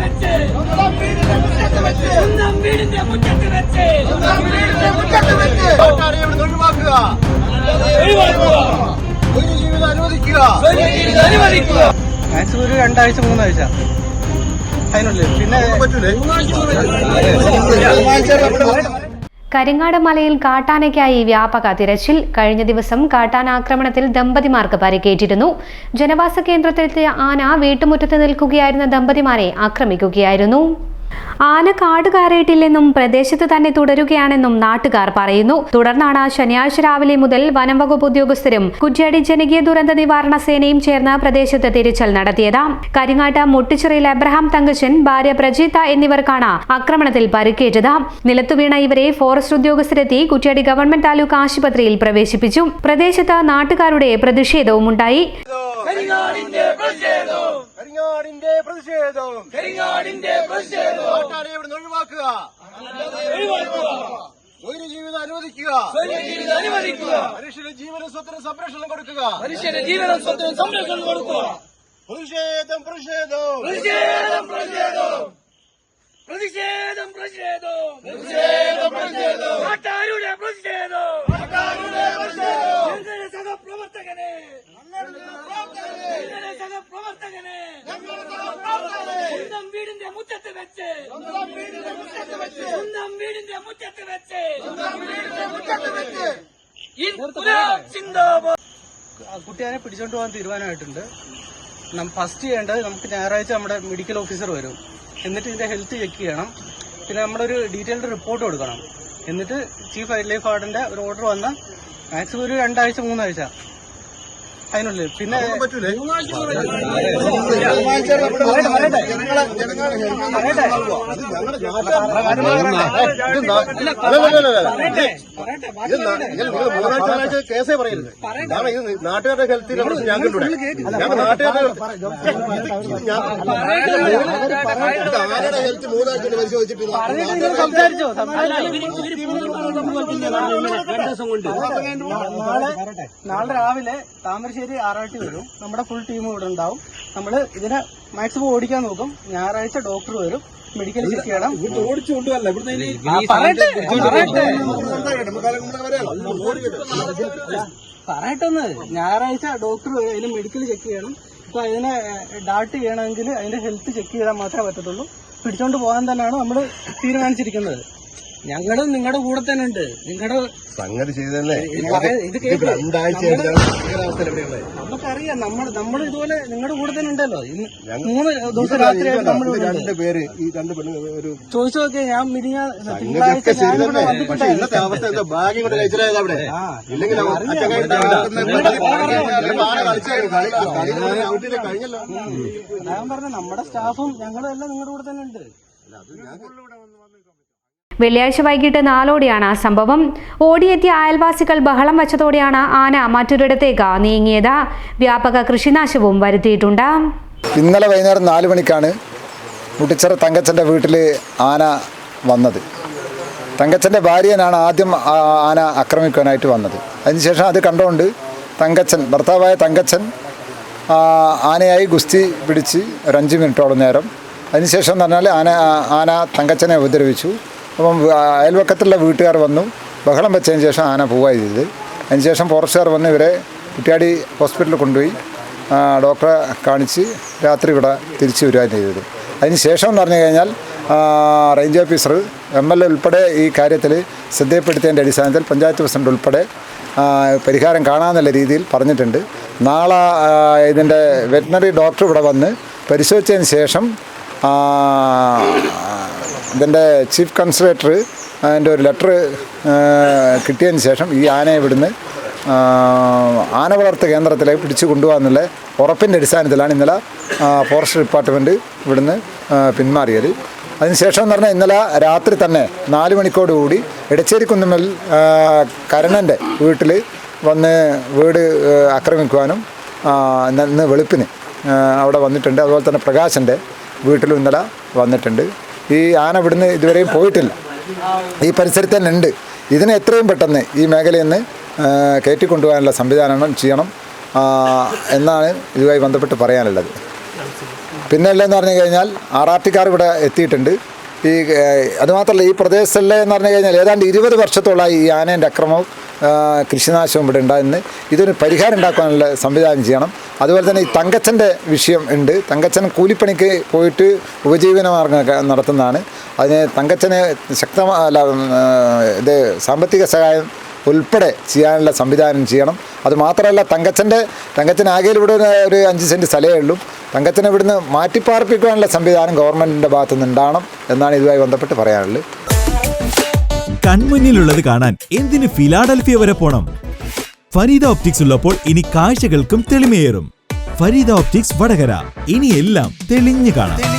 മുറ്റത്ത് വെച്ച്. സ്വന്തം വീടിന്റെ മുറ്റത്ത് വെച്ച്. നാട്ടാരെ ഇവിടുന്ന് ഒഴിവാക്കുക. ഒരു ജീവിതം അനുവദിക്കുക. അനുവദിക്കുക. മാക്സിമം ഒരു രണ്ടാഴ്ച മൂന്നാഴ്ച. അതിനുള്ളിൽ. പിന്നെ പറ്റൂലേ? കരിങ്ങാട് മലയിൽ കാട്ടാനയ്ക്കായി വ്യാപക തിരച്ചിൽ. കഴിഞ്ഞ ദിവസം കാട്ടാനാക്രമണത്തിൽ ദമ്പതിമാർക്ക് പരിക്കേറ്റിരുന്നു. ജനവാസ കേന്ദ്രത്തിലെത്തിയ ആന വീട്ടുമുറ്റത്ത് നിൽക്കുകയായിരുന്ന ദമ്പതിമാരെ ആക്രമിക്കുകയായിരുന്നു. ആന കാട് കയറിയിട്ടില്ലെന്നും പ്രദേശത്ത് തന്നെ തുടരുകയാണെന്നും നാട്ടുകാർ പറയുന്നു. തുടർന്നാണ് ശനിയാഴ്ച രാവിലെ മുതൽ വനംവകുപ്പ് ഉദ്യോഗസ്ഥരും കുറ്റ്യാടി ജനകീയ ദുരന്ത നിവാരണ സേനയും ചേർന്ന് പ്രദേശത്ത് തിരച്ചിൽ നടത്തിയത്. കരിങ്ങാട്ട് മുട്ടിച്ചിറയിൽ അബ്രഹാം തങ്കച്ചൻ ഭാര്യ പ്രജീത എന്നിവർക്കാണ് ആക്രമണത്തിൽ പരിക്കേറ്റത്. നിലത്തുവീണ ഇവരെ ഫോറസ്റ്റ് ഉദ്യോഗസ്ഥരെത്തി കുറ്റ്യാടി ഗവൺമെന്റ് താലൂക്ക് ആശുപത്രിയിൽ പ്രവേശിപ്പിച്ചു. പ്രദേശത്ത് നാട്ടുകാരുടെ പ്രതിഷേധവും ഉണ്ടായി പ്രതിഷേധം കരിങ്ങാടിന്റെ പ്രതിഷേധം നാട്ടാരെ ഇവിടുന്ന് ഒഴിവാക്കുക. ഒരു ജീവിതം അനുവദിക്കുക. ജീവിതം അനുവദിക്കുക. മനുഷ്യന്റെ ജീവന സ്വത്തിന് സംരക്ഷണം കൊടുക്കുക. മനുഷ്യന്റെ ജീവന സ്വത്തിന് സംരക്ഷണം കൊടുക്കുക. പ്രതിഷേധം പ്രതിഷേധം. പ്രതിഷേധം പ്രതിഷേധം. പ്രതിഷേധം പ്രതിഷേധം. പ്രതിഷേധം പ്രതിഷേധം നാട്ടാരുടെ പ്രതിഷേധം ഞങ്ങളുടെ സഹപ്രവർത്തകനെ ഞങ്ങളുടെ സഹപ്രവർത്തകനെ സ്വന്തം വീടിന്റെ മുറ്റത്ത് വെച്ച് സ്വന്തം വീടിന്റെ മുറ്റത്ത് വെച്ച്. സ്വന്തം വീടിന്റെ മുറ്റത്ത് വെച്ച് സ്വന്തം വീടിന്റെ മുറ്റത്ത് വെച്ച് കുട്ടിയെ പിടിച്ചോണ്ട് പോകാൻ തീരുമാനമായിട്ടുണ്ട്. ഫസ്റ്റ് ചെയ്യേണ്ടത് നമുക്ക് ഞായറാഴ്ച നമ്മുടെ മെഡിക്കൽ ഓഫീസർ വരും. എന്നിട്ട് ഇതിന്റെ ഹെൽത്ത് ചെക്ക് ചെയ്യണം. പിന്നെ നമ്മളൊരു ഡീറ്റെയിൽഡ് റിപ്പോർട്ട് കൊടുക്കണം. എന്നിട്ട് ചീഫ് വൈൽഡ് ലൈഫ് വാർഡന്റെ ഒരു ഓർഡർ വന്ന മാക്സിമം ഒരു രണ്ടാഴ്ച മൂന്നാഴ്ച. അതിനുള്ളിൽ. പിന്നെ പറ്റൂലേ? മൂന്നാഴ്ച കേസേ പറയരുത് കാരണം ഇത് നാട്ടുകാരുടെ ഹെൽത്തിന്റെ പ്രശ്നം ഞാൻ കണ്ടു ഞാൻ നാട്ടുകാരുടെ ആരുടെ ഹെൽത്ത് മൂന്നാഴ്ച കൊണ്ട് പരിശോധിച്ചിട്ട് ഇത് നാട്ടുകാരുടെ സംസാരിച്ചോ നാളെ നാളെ രാവിലെ താമരശ്ശേരി ആറാട്ടി വരും. നമ്മുടെ ഫുൾ ടീം ഇവിടെ ഉണ്ടാവും. നമ്മൾ ഇതിനെ മാക്സിമം ഓടിക്കാൻ നോക്കും. ഞായറാഴ്ച ഡോക്ടർ വരും. മെഡിക്കൽ ചെക്ക് ചെയ്യണം. ആ, പറയട്ടെന്ന്. ഞായറാഴ്ച ഡോക്ടർ വരും. അതിന് മെഡിക്കൽ ചെക്ക് ചെയ്യണം. ഇപ്പൊ അതിനെ ഡാട്ട് ചെയ്യണമെങ്കിൽ അതിന്റെ ഹെൽത്ത് ചെക്ക് ചെയ്താൽ മാത്രമേ പറ്റത്തുള്ളൂ. പിടിച്ചോണ്ട് പോകാൻ തന്നെയാണ് നമ്മൾ തീരുമാനിച്ചിരിക്കുന്നത്. ഞങ്ങളും നിങ്ങളുടെ കൂടെ തന്നെ ഉണ്ട്. നിങ്ങളുടെ സംഗതി ചെയ്തല്ലേ നമുക്കറിയാം. നമ്മൾ നമ്മൾ ഇതുപോലെ നിങ്ങളുടെ കൂടെ തന്നെ ഉണ്ടല്ലോ. മൂന്ന് ദിവസം രാത്രി രണ്ട് പേര് ഈ രണ്ട് പെണ്ണ് ഒരു ചോദിച്ചു നോക്കിയാൽ ഞാൻ മിനിഞ്ഞ ഇന്നത്തെ അവസ്ഥ എന്താ? ഞാൻ പറഞ്ഞ നമ്മുടെ സ്റ്റാഫും ഞങ്ങളും എല്ലാം നിങ്ങളുടെ കൂടെ തന്നെ ഉണ്ട്. അത് ഞാൻ വെള്ളിയാഴ്ച വൈകിട്ട് നാലോടെയാണ് സംഭവം. ഓടിയെത്തിയ അയൽവാസികൾ ബഹളം വച്ചതോടെയാണ് ആന മറ്റൊരിടത്തേക്ക് നീങ്ങിയത്. വ്യാപക കൃഷിനാശവും വരുത്തിയിട്ടുണ്ട്. ഇന്നലെ വൈകുന്നേരം നാല് മണിക്കാണ് മുട്ടിച്ചറ തങ്കച്ചന്റെ വീട്ടിൽ ആന വന്നത്. തങ്കച്ചന്റെ ഭാര്യനാണ് ആദ്യം ആന ആക്രമിക്കാനായിട്ട് വന്നത്. അതിനുശേഷം അത് കണ്ടുകൊണ്ട് തങ്കച്ചൻ ഭർത്താവായ തങ്കച്ചൻ ആനയായി ഗുസ്തി പിടിച്ച് ഒരു അഞ്ച് മിനിറ്റോളം നേരം. അതിനുശേഷം എന്ന് പറഞ്ഞാൽ ആന ആന തങ്കച്ചനെ ഉപദ്രവിച്ചു. അപ്പം അയൽവക്കത്തുള്ള വീട്ടുകാർ വന്നു. ബഹളം വെച്ചതിന് ശേഷം ആന പോവുക ചെയ്തത്. അതിന് ശേഷം ഫോറസ്റ്റുകാർ വന്ന് ഇവരെ കുട്ടിയാടി ഹോസ്പിറ്റലിൽ കൊണ്ടുപോയി ഡോക്ടറെ കാണിച്ച് രാത്രി ഇവിടെ തിരിച്ചു വരികയും ചെയ്തത്. അതിന് ശേഷം എന്ന് പറഞ്ഞു കഴിഞ്ഞാൽ range officer M L A ഉൾപ്പെടെ ഈ കാര്യത്തിൽ ശ്രദ്ധയപ്പെടുത്തിയതിന്റെ അടിസ്ഥാനത്തിൽ പഞ്ചായത്ത് പ്രസിഡന്റ് ഉൾപ്പെടെ പരിഹാരം കാണാമെന്നുള്ള രീതിയിൽ പറഞ്ഞിട്ടുണ്ട്. നാളെ ഇതിന്റെ വെറ്റിനറി ഡോക്ടർ ഇവിടെ വന്ന് പരിശോധിച്ചതിന് ശേഷം ഇതിന്റെ ചീഫ് കൺസർവേറ്റർ അതിന്റെ ഒരു ലെറ്റർ കിട്ടിയതിന് ശേഷം ഈ ആനയെ ഇവിടുന്ന് ആന വളർത്ത് കേന്ദ്രത്തിലേക്ക് പിടിച്ചു കൊണ്ടുപോകാന്നുള്ള ഉറപ്പിന്റെ അടിസ്ഥാനത്തിലാണ് ഇന്നലെ ഫോറസ്റ്റ് ഡിപ്പാർട്ട്മെന്റ് ഇവിടുന്ന് പിന്മാറിയത്. അതിനുശേഷം എന്ന് പറഞ്ഞാൽ ഇന്നലെ രാത്രി തന്നെ നാല് മണിക്കോടുകൂടി എടച്ചേരി കുന്നുമ്മൽ ആ, കരണന്റെ വീട്ടിൽ വന്ന് വീട് ആക്രമിക്കുവാനും ഇന്ന് വെളുപ്പിന് അവിടെ വന്നിട്ടുണ്ട്. അതുപോലെ തന്നെ പ്രകാശന്റെ വീട്ടിലും ഇന്നലെ വന്നിട്ടുണ്ട്. ഈ ആന ഇവിടുന്ന് ഇതുവരെയും പോയിട്ടില്ല. ഈ പരിസരത്ത് തന്നെ ഉണ്ട്. ഇതിനെ എത്രയും പെട്ടെന്ന് ഈ മേഖലയിൽ നിന്ന് കയറ്റിക്കൊണ്ടുപോകാനുള്ള സംവിധാനം ചെയ്യണം. എന്നാണ് ഇതുമായി ബന്ധപ്പെട്ട് പറയാനുള്ളത്. പിന്നെ ഉള്ളതെന്ന് പറഞ്ഞു കഴിഞ്ഞാൽ ആർ ഇവിടെ എത്തിയിട്ടുണ്ട്. ഈ അതുമാത്രമല്ല ഈ പ്രദേശത്തിലെ എന്ന് പറഞ്ഞു കഴിഞ്ഞാൽ ഏതാണ്ട് ഇരുപത് വർഷത്തോളമായി ഈ ആനേന്റെ അക്രമവും കൃഷിനാശവും ഇവിടെ ഉണ്ടായിരുന്നു ഇതൊരു പരിഹാരം ഉണ്ടാക്കാനുള്ള സംവിധാനം ചെയ്യണം. അതുപോലെ തന്നെ ഈ തങ്കച്ചന്റെ വിഷയം ഉണ്ട്. തങ്കച്ചൻ കൂലിപ്പണിക്ക് പോയിട്ട് ഉപജീവന മാർഗമൊക്കെ നടത്തുന്നതാണ്. അതിന് തങ്കച്ചന് ശക്തമായ ഇത് സാമ്പത്തിക സഹായം ഉൾപ്പെടെ ചെയ്യാനുള്ള സംവിധാനം ചെയ്യണം. അതുമാത്രമല്ല തങ്കച്ചന്റെ തങ്കച്ചൻ ആകെ ഇവിടെ ഒരു അഞ്ച് സെന്റ് സ്ഥലമേ ഉള്ളൂ. തങ്കച്ചനെ ഇവിടുന്ന് മാറ്റിപ്പാർപ്പിക്കാനുള്ള സംവിധാനം ഗവൺമെന്റിന്റെ ഭാഗത്തു നിന്നുണ്ടാവണം എന്നാണ് ഇതുമായി ബന്ധപ്പെട്ട് പറയാനുള്ളത്. കൺമുന്നിലുള്ളത് കാണാൻ എന്തിന് ഫിലാഡൽഫിയ വരെ പോണം? ഫരീദ ഓപ്റ്റിക്സ് ഉള്ളപ്പോൾ ഇനി കാഴ്ചകൾക്കും തെളിമയേറും. ഫരീദ ഓപ്റ്റിക്സ് വടകര. ഇനി എല്ലാം തെളിഞ്ഞു കാണാം.